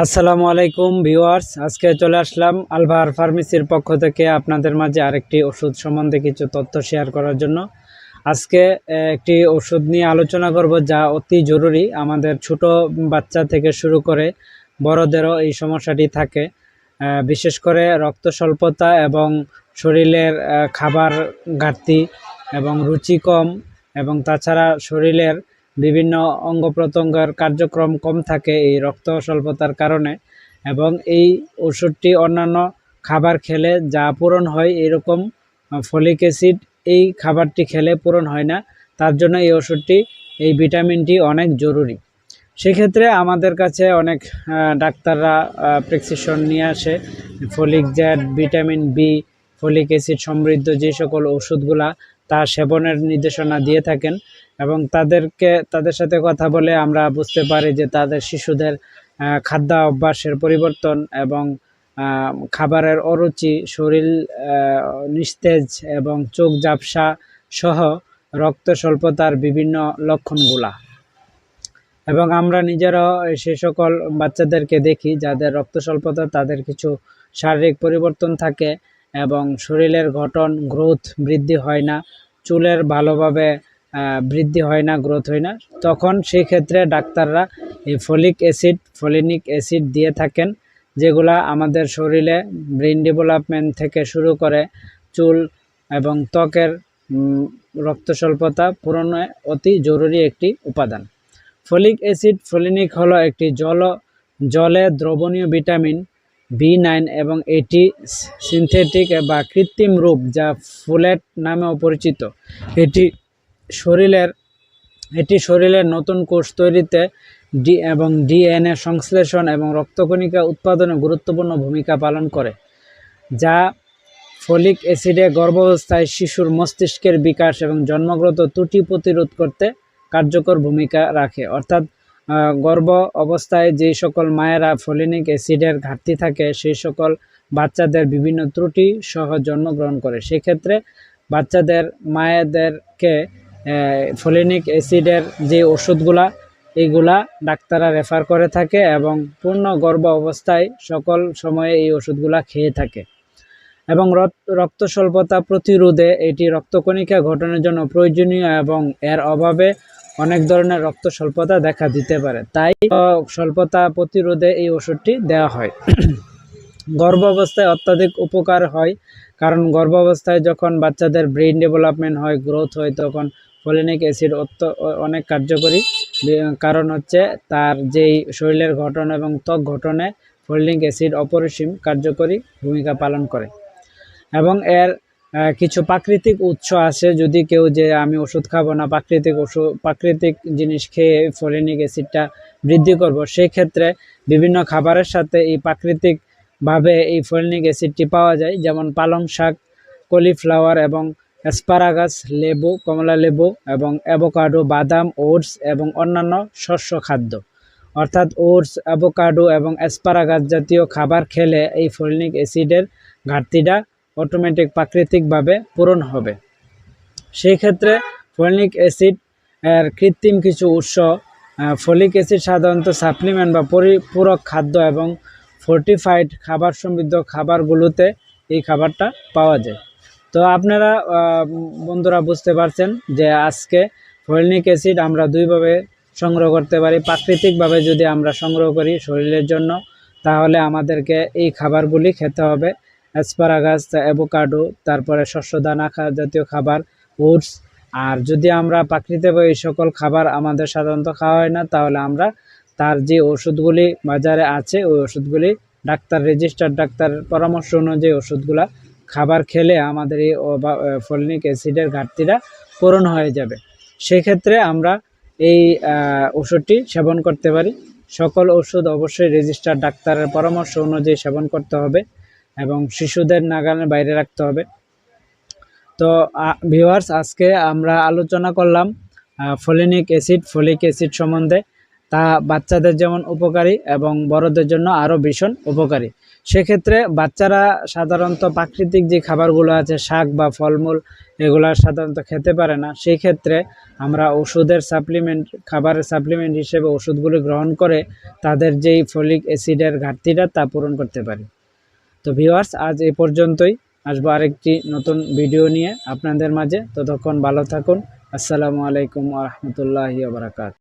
আসসালামু আলাইকুম ভিউয়ার্স, আজকে চলে আসলাম আলভার ফার্মেসির পক্ষ থেকে আপনাদের মাঝে আরেকটি ওষুধ সম্বন্ধে কিছু তথ্য শেয়ার করার জন্য। আজকে একটি ওষুধ নিয়ে আলোচনা করব যা অতি জরুরি। আমাদের ছোট বাচ্চা থেকে শুরু করে বড়দেরও এই সমস্যাটি থাকে। বিশেষ করে রক্ত স্বল্পতা এবং শরীরের খাবার ঘাটতি এবং রুচি কম এবং তাছাড়া শরীরের বিভিন্ন অঙ্গ প্রত্যঙ্গের কার্যক্রম কম থাকে এই রক্ত স্বল্পতার কারণে এবং এই ওষুধটি অন্যান্য খাবার খেলে যা পূরণ হয় এরকম ফলিক অ্যাসিড, এই খাবারটি খেলে পূরণ হয় না। তার জন্য এই ওষুধটি এই ভিটামিনটি অনেক জরুরি। সেক্ষেত্রে আমাদের কাছে অনেক ডাক্তাররা প্রেসক্রিপশন নিয়ে আসে। ফলিক জ্যাড ভিটামিন বি, ফলিক অ্যাসিড সমৃদ্ধ যে সকল ওষুধগুলা তা সেবনের নির্দেশনা দিয়ে থাকেন এবং তাদেরকে, তাদের সাথে কথা বলে আমরা বুঝতে পারি যে তাদের শিশুদের খাদ্য অভ্যাসের পরিবর্তন এবং খাবারের অরুচি, শরীর নিস্তেজ এবং চোখ ঝাপসা সহ রক্ত স্বল্পতার বিভিন্ন লক্ষণগুলা। এবং আমরা নিজেরাও সে সকল বাচ্চাদেরকে দেখি যাদের রক্ত স্বল্পতা, তাদের কিছু শারীরিক পরিবর্তন থাকে এবং শরীরের গঠন, গ্রোথ বৃদ্ধি হয় না। চুলের ভালোভাবে বৃদ্ধি হয় না গ্রোথ হয় না। তখন সেই ক্ষেত্রে ডাক্তাররা এই ফলিক অ্যাসিড, ফলিনিক অ্যাসিড দিয়ে থাকেন, যেগুলা আমাদের শরীরে ব্রেন ডেভেলপমেন্ট থেকে শুরু করে চুল এবং ত্বকের রক্ত স্বল্পতা পূরণে অতি জরুরি একটি উপাদান। ফলিক অ্যাসিড, ফলিনিক হলো একটি জল, জলে দ্রবণীয় ভিটামিন বি নাইন এবং এটি সিনথেটিক বা কৃত্রিম রূপ যা ফুলেট নামেও পরিচিত। এটি শরীরের এটি শরীরের নতুন কোষ তৈরিতে ডি এবং ডিএনএ সংশ্লেষণ এবং রক্তকণিকা উৎপাদনে গুরুত্বপূর্ণ ভূমিকা পালন করে, যা ফলিক অ্যাসিডে গর্ভাবস্থায় শিশুর মস্তিষ্কের বিকাশ এবং জন্মগত ত্রুটি প্রতিরোধ করতে কার্যকর ভূমিকা রাখে। অর্থাৎ গর্ভ অবস্থায় যে সকল মায়েরা ফলিনিক অ্যাসিডের ঘাটতি থাকে, সেই সকল বাচ্চাদের বিভিন্ন ত্রুটি সহ জন্মগ্রহণ করে। সেক্ষেত্রে বাচ্চাদের, মায়েদেরকে ফলিনিক অ্যাসিডের যে ওষুধগুলা এইগুলা ডাক্তাররা রেফার করে থাকে এবং পূর্ণ গর্ভ অবস্থায় সকল সময়ে এই ওষুধগুলা খেয়ে থাকে। এবং রক্ত স্বল্পতা প্রতিরোধে এটি রক্তকণিকা গঠনের জন্য প্রয়োজনীয় এবং এর অভাবে অনেক ধরনের রক্ত স্বল্পতা দেখা দিতে পারে। তাই স্বল্পতা প্রতিরোধে এই ওষুধটি দেওয়া হয়। গর্ভ অবস্থায় অত্যাধিক উপকার হয়, কারণ গর্ভ অবস্থায় যখন বাচ্চাদের ব্রেইন ডেভেলপমেন্ট হয়, গ্রোথ হয়, তখন ফলিনিক অ্যাসিড অনেক কার্যকরী। কারণ হচ্ছে তার যেই শরীরের গঠন এবং ত্বক গঠনে ফলিনিক অ্যাসিড অপরিসীম কার্যকরী ভূমিকা পালন করে। এবং এর কিছু প্রাকৃতিক উৎস আছে, যদি কেউ যে আমি ওষুধ খাব না, প্রাকৃতিক ওষুধ প্রাকৃতিক জিনিস খেয়ে ফলিনিক অ্যাসিডটা বৃদ্ধি করব সেই ক্ষেত্রে বিভিন্ন খাবারের সাথে এই প্রাকৃতিকভাবে এই ফলিনিক অ্যাসিডটি পাওয়া যায়, যেমন পালং শাক, কলিফ্লাওয়ার এবং অ্যাসপারাগাস, লেবু, কমলা লেবু এবং অ্যাভোকাডো, বাদাম, ওটস এবং অন্যান্য শস্য খাদ্য। অর্থাৎ ওটস, অ্যাভোকাডো এবং অ্যাসপারাগাস জাতীয় খাবার খেলে এই ফলিনিক অ্যাসিডের ঘাটতিটা অটোমেটিক প্রাকৃতিকভাবে পূরণ হবে। সেই ক্ষেত্রে ফলিক অ্যাসিড এর কৃত্রিম কিছু উৎস ফলিক অ্যাসিড সাধারণত সাপ্লিমেন্ট বা পরিপূরক খাদ্য এবং ফোর্টিফাইড খাবার সমৃদ্ধ খাবারগুলোতে এই খাবারটা পাওয়া যায়। তো আপনারা বন্ধুরা বুঝতে পারছেন যে আজকে ফলিক অ্যাসিড আমরা দুইভাবে সংগ্রহ করতে পারি। প্রাকৃতিকভাবে যদি আমরা সংগ্রহ করি শরীরের জন্য, তাহলে আমাদেরকে এই খাবারগুলি খেতে হবে। অ্যাসপারাগাস অ্যাভোকাডো তারপরে শস্যদানা খা- জাতীয় খাবার ওটস আর যদি আমরা প্রাকৃতিকভাবে এই সকল খাবার আমাদের সাধারণত খাওয়া হয় না, তাহলে আমরা তার যে ওষুধগুলি বাজারে আছে, ওই ওষুধগুলি ডাক্তার রেজিস্টার্ড ডাক্তার পরামর্শ অনুযায়ী ওষুধগুলা খাবার খেলে আমাদের এই ফলিনিক অ্যাসিডের ঘাটতিটা পূরণ হয়ে যাবে। সেক্ষেত্রে আমরা এই ওষুধটি সেবন করতে পারি। সকল ওষুধ অবশ্যই রেজিস্টার ডাক্তারের পরামর্শ অনুযায়ী সেবন করতে হবে। এবং শিশুদের নাগালের বাইরে রাখতে হবে। তো ভিউয়ার্স আজকে আমরা আলোচনা করলাম ফলিনিক অ্যাসিড, ফলিক অ্যাসিড সম্বন্ধে। তা বাচ্চাদের যেমন উপকারী এবং বড়দের জন্য আরও ভীষণ উপকারী। সেক্ষেত্রে বাচ্চারা সাধারণত প্রাকৃতিক যে খাবারগুলো আছে, শাক বা ফলমূল, এগুলা সাধারণত খেতে পারে না। সেই ক্ষেত্রে আমরা ওষুধের সাপ্লিমেন্ট খাবারের সাপ্লিমেন্ট হিসেবে ওষুধগুলি গ্রহণ করে তাদের যেই ফলিক অ্যাসিডের ঘাটতিটা তা পূরণ করতে পারি। তো ভিওয়ার্স আজ এ পর্যন্তই। আসব আরেকটি নতুন ভিডিও নিয়ে আপনাদের মাঝে। ততক্ষণ ভালো থাকুন। আসসালামু আলাইকুম আ রহমতুল্লাহি